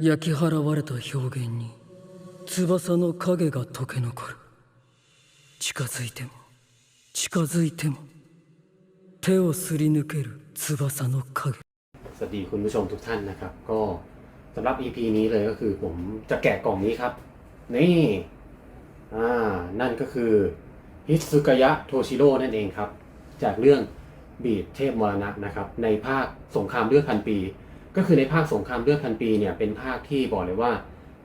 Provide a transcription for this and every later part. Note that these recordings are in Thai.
焼き払われた表現に翼の影が溶け残る近づいても近づいても手をすり抜ける翼の影 สวัสดีคุณผู้ชมทุกท่านนะครับ ก็สำหรับ EP นี้เลยก็คือผมจะแกะกล่องนี้ครับ นี่อ่านั่นก็คือฮิสุกายะโทชิโร่นั่นเองครับ จากเรื่องบีดเทพมรณะนะครับ ในภาคสงครามเลือดพันปี ก็คือในภาคสงครามเลือดพันปีเนี่ยเป็นภาคที่บอกเลยว่า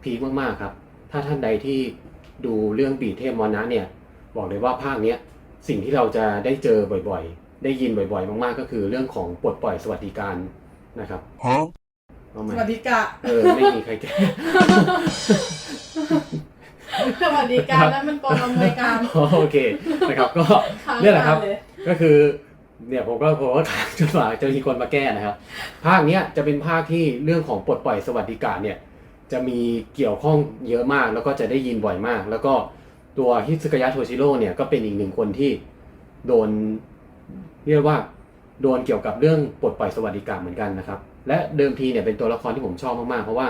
พีคมากๆครับ ถ้าท่านใดที่ดูเรื่องบีดเทพมรณะเนี่ยบอกเลยว่าภาคเนี้ยสิ่งที่เราจะได้เจอบ่อยๆ ได้ยินบ่อยๆ มากๆ ก็คือเรื่องของปลดปล่อยสวัสดิการนะครับเอาสมาวัสดีกะเออไม่มีใครแก้สวัสดีการนั่นมันกองอำนวยการโอเคนะครับก็ค้างเนี่ยแหละครับเลยก็คือ เนี่ยผมก็ผมก็ถามจนกว่าจะมีคนมาแก้นะครับภาคเนี้ยจะเป็นภาคที่เรื่องของปลดปล่อยสวัสดิการเนี่ยจะมีเกี่ยวข้องเยอะมาก แล้วก็จะได้ยินบ่อยมาก แล้วก็ตัวฮิซึกายะโทชิโร่เนี่ยก็เป็นอีกหนึ่งคนที่โดนเรียกว่าโดนเกี่ยวกับเรื่องปลดปล่อยสวัสดิการเหมือนกันนะครับ และเดิมทีเนี่ยเป็นตัวละครที่ผมชอบมากๆ เพราะว่า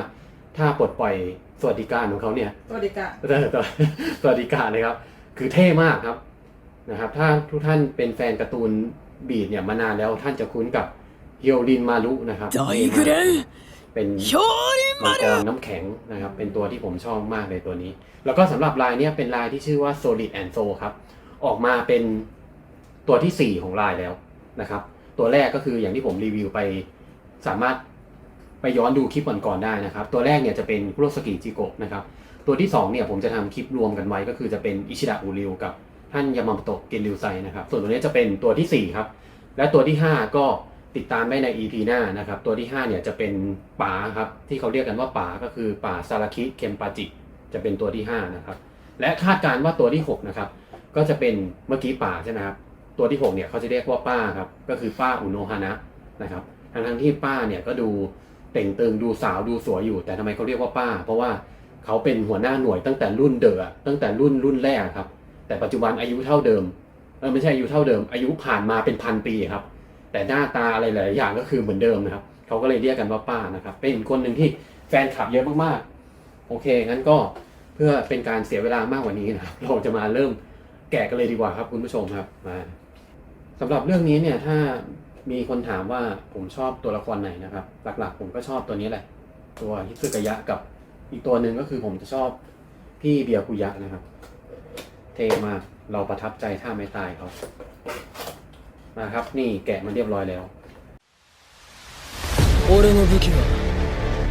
ถ้าปลดปล่อยสวัสดิการของเขาเนี่ยสวัสดีกะเออตัวสวัสดิการนะครับ คือเท่มากครับนะครับ ถ้าทุกท่านเป็นแฟนการ์ตูน บีดเนี่ยมานานแล้วท่านจะคุ้นกับเฮียวรินมารุนะครับเป็นมังกรน้ำแข็งนะครับ เป็นตัวที่ผมชอบมากเลยตัวนี้ แล้วก็สำหรับลายเนี่ยเป็นลายที่ชื่อว่า Solid and Soul ครับ ออกมาเป็นตัวที่ 4 ของลายแล้วนะครับ ตัวแรกก็คืออย่างที่ผมรีวิวไปสามารถไปย้อนดูคลิปก่อนๆได้นะครับ ตัวแรกเนี่ยจะเป็นคุโรสกิจิโกะนะครับ ตัวที่2เนี่ยผมจะทำคลิปรวมกันไว้ก็คือจะเป็นอิชิดะอุริวกับ ท่านยามาโมโตะเกนริวไซนะครับ ส่วนตัวนี้จะเป็นตัวทีสี่ 4 ครับ และตัวที่ 5 ก็ติดตามได้ใน EP หน้านะครับ ตัวที่ 5 เนี่ยจะเป็นป่าครับ ที่เขาเรียกกันว่าป่าก็คือป่าซาราคิเคมปาจิ จะเป็นตัวที่ 5 นะครับ และคาดการณ์ว่าตัวที่ 6 นะครับ ก็จะเป็นเมื่อกี้ป่าใช่ไหมครับ ตัวที่ 6 เนี่ยเขาจะเรียกว่าป้าครับ ก็คือป้าอุโนฮานะนะครับ ทั้งทั้งที่ป้าเนี่ยก็ดูเต่งตึงดูสาวดูสวยอยู่ แต่ทำไมเขาเรียกว่าป้า เพราะว่าเขาเป็นหัวหน้าหน่วยตั้งแต่รุ่นเดอะตั้งแต่รุ่นรุ่นแรกครับ แต่ปัจจุบันอายุเท่าเดิมเออไม่ใช่อายุเท่าเดิม อายุผ่านมาเป็นพันปีครับ แต่หน้าตาอะไรหลายอย่างก็คือเหมือนเดิมนะครับเขาก็เลยเรียกกันว่าป้านะครับ เป็นคนหนึ่งที่แฟนคลับเยอะมากๆ โอเคงั้นก็เพื่อเป็นการเสียเวลามากกว่านี้นะครับ เราจะมาเริ่มแกะกันเลยดีกว่าครับคุณผู้ชมครับมาสำหรับเรื่องนี้เนี่ยถ้ามีคนถามว่าผมชอบตัวละครไหนนะครับ หลักๆ ผมก็ชอบตัวนี้แหละ ตัวฮิสึกยะกับอีกตัวหนึ่งก็คือผมจะชอบพี่เบียร์คุยะนะครับ เท่มาก เราประทับใจท่าไม้ตายเขา มาครับ นี่แกะมาเรียบร้อยแล้ว 俺の武器は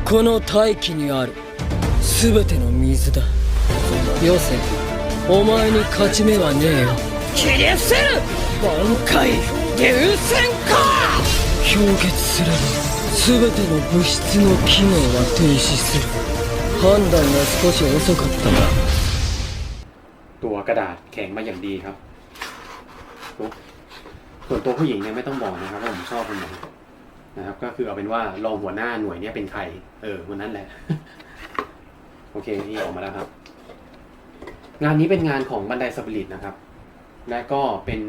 この大気にある全ての水だよせお前に勝ち目はねえよ切り伏せる挽回流線か氷結すれば全ての物質の機能は停止する判断が少し遅かったな ตัวกระดาษแข็งมาอย่างดีครับส่วนตัวผู้หญิงเนี่ยไม่ต้องบอกนะครับว่าผมชอบคนไหนนะครับ ก็คือเอาเป็นว่ารองหัวหน้าหน่วยเนี่ยเป็นใคร เออคนนั้นแหละ โอเคนี่ออกมาแล้วครับ งานนี้เป็นงานของบันไดสปิริตนะครับ และก็เป็น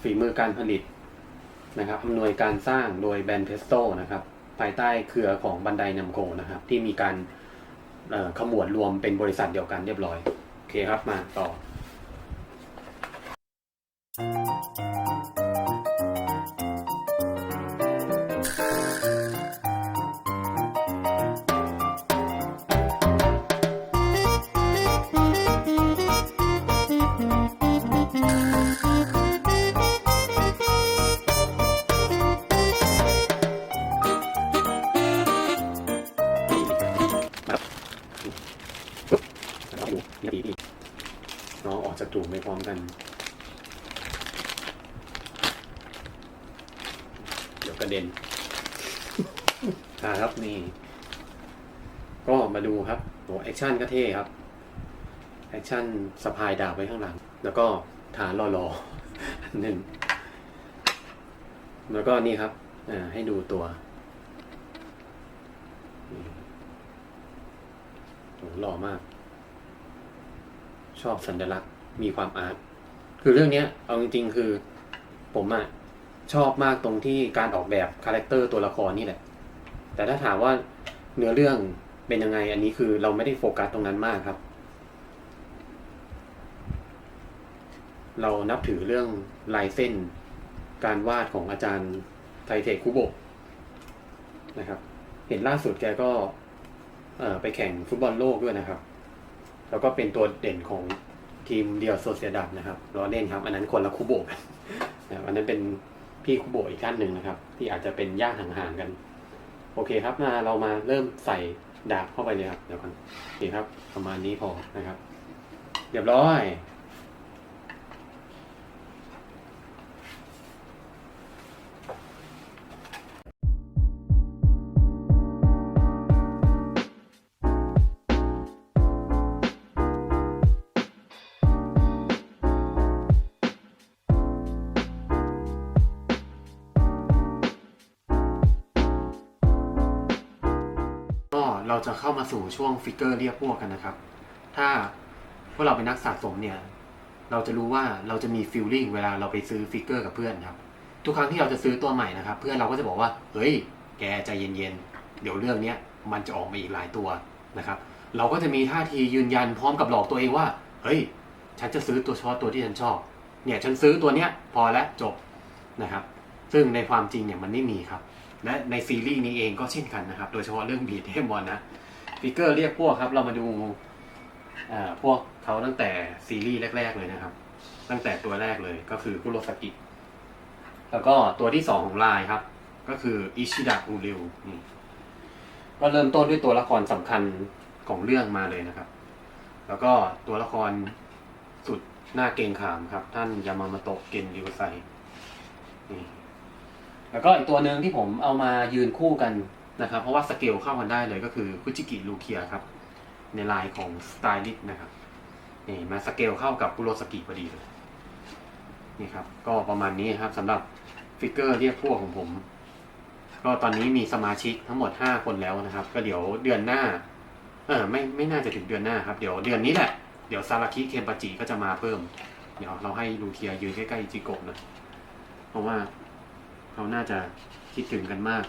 ฝีมือการผลิตนะครับอำนวยการสร้างโดยแบรนด์เพสโตนะครับ ภายใต้เครือของบันไดนัมโกนะครับ ที่มีการขมวดรวมเป็นบริษัทเดียวกันเรียบร้อย เคครับมาต่อ เด็นอ่าครับนี่ ก็มาดูครับโหแอคชั่นก็เท่ครับ แอคชั่นสะพายดาบไว้ข้างหลัง แล้วก็ฐานรอๆอหนึ่ง แล้วก็นี่ครับให้ดูตัวโหหล่อมาก ชอบสัญลักษณ์มีความอาร์ตคือเรื่องนี้เอาจริงๆ คือ ผมอะ ชอบมากตรงที่การออกแบบคาแรคเตอร์ตัวละครนี่แหละ แต่ถ้าถามว่าเนื้อเรื่องเป็นยังไงอันนี้คือเราไม่ได้โฟกัสตรงนั้นมากครับ เรานับถือเรื่องลายเส้น การวาดของอาจารย์ไทเทคุโบะนะครับ เห็นล่าสุดแกก็ไปแข่งฟุตบอลโลกด้วยนะครับ แล้วก็เป็นตัวเด่นของทีมเดียวโซเซียดับนะครับล้อเล่นครับ อันนั้นคนละคุโบะกันอันนั้นเป็น พี่คุโบอีกท่านหนึ่งนะครับ ที่อาจจะเป็นญาติห่างๆกัน โอเคครับมาเรามาเริ่มใส่ดาบเข้าไปเลยครับเดี๋ยวกันโอเคครับ ประมาณนี้พอนะครับ เรียบร้อย จะเข้ามาสู่ช่วงฟิกเกอร์เรียกพวกกันนะครับ ถ้าพวกเราเป็นนักสะสมเนี่ย เราจะรู้ว่าเราจะมีฟีลลิ่งเวลาเราไปซื้อฟิกเกอร์กับเพื่อนครับ ทุกครั้งที่เราจะซื้อตัวใหม่นะครับ เพื่อนเราก็จะบอกว่า เฮ้ย แกใจเย็นๆ เดี๋ยวเรื่องเนี้ยมันจะออกมาอีกหลายตัวนะครับ เราก็จะมีท่าทียืนยันพร้อมกับหลอกตัวเองว่า เฮ้ย ฉันจะซื้อตัวเฉพาะตัวที่ฉันชอบ เนี่ย ฉันซื้อตัวเนี้ยพอแล้วจบนะครับ ซึ่งในความจริงเนี่ยมันไม่มีครับ และในซีรีส์นี้เองก็เช่นกันนะครับ โดยเฉพาะเรื่องบีทเทมบอลนะฟิกเกอร์เรียกพวกครับ เรามาดูพวกเขาตั้งแต่ซีรีส์แรก ๆ เลยนะครับ ตั้งแต่ตัวแรกเลยก็คือคุโรสกิ แล้วก็ตัวที่สองของลายครับ ก็คืออิชิดะอูริวนี่ก็เริ่มต้นด้วยตัวละครสำคัญของเรื่องมาเลยนะครับ แล้วก็ตัวละครสุดหน้าเกงขามครับ ท่านยามามาโตะเกนริวไซนี่ แล้วก็อีกตัวหนึ่งที่ผมเอามายืนคู่กันนะครับ เพราะว่าสเกลเข้ากันได้เลยก็คือคุจิกิลูเคียครับ ในลายของสไตลิสต์นะครับนี่มาสเกลเข้ากับคุโรสกิพอดีเลยนี่ครับ ก็ประมาณนี้ครับสำหรับฟิกเกอร์เรียกพวกของผม ก็ตอนนี้มีสมาชิกทั้งหมด 5 คนแล้วนะครับ ก็เดี๋ยวเดือนหน้า เออไม่ไม่น่าจะถึงเดือนหน้าครับ เดี๋ยวเดือนนี้แหละ เดี๋ยวซาราคิเคมปาจิก็จะมาเพิ่ม เดี๋ยวเราให้ลูเคียยืนใกล้ๆจิโกะนะ เพราะว่า เขาน่าจะคิดถึงกันมาก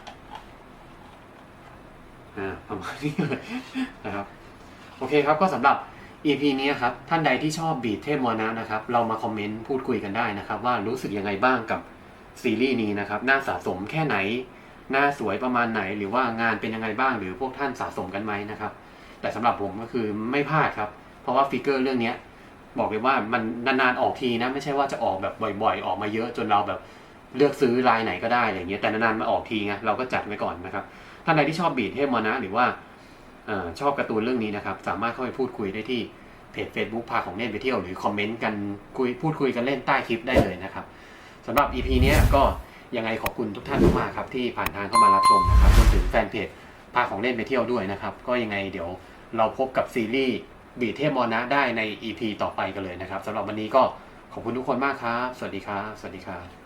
อ่าประมาณนี้เลยนะครับ โอเคครับก็สำหรับ EP นี้ครับท่านใดที่ชอบบีทเทพมอนะนะครับ เรามาคอมเมนต์พูดคุยกันได้นะครับ ว่ารู้สึกยังไงบ้างกับซีรีส์นี้นะครับน่าสะสมแค่ไหนหน้าสวยประมาณไหนหรือว่างานเป็นยังไงบ้าง หรือพวกท่านสะสมกันไหมนะครับ แต่สำหรับผมก็คือไม่พลาดครับ เพราะว่าฟิกเกอร์เรื่องเนี้ย บอกเลยว่ามันนานๆออกทีนะ ไม่ใช่ว่าจะออกแบบบ่อย ๆ ออกมาเยอะจนเราแบบ เลือกซื้อลายไหนก็ได้อะไรเงี้ยแต่นานๆมาออกทีไงเราก็จัดไว้ก่อนนะครับท่านใดที่ชอบบีทเทพมอนะหรือว่าอชอบการ์ตูนเรื่องนี้นะครับ สามารถเข้าไปพูดคุยได้ที่เพจ Facebook พาของเล่นไปเที่ยวหรือคอมเมนต์กันคุยพูดคุยกันเล่นใต้คลิปได้เลยนะครับสำหรับ EP นี้ก็ยังไงขอบคุณทุกท่านมากครับที่ผ่านทางเข้ามารับชมนะครับรวมถึงแฟนเพจพาของเล่นไปเที่ยวด้วยนะครับ ก็ยังไงเดี๋ยวเราพบกับซีรีส์บีทเทพมอนะได้ใน EP ต่อไปกันเลยนะครับสำหรับวันนี้ก็ขอบคุณทุกคนมากครับ สวัสดีครับ สวัสดีครับ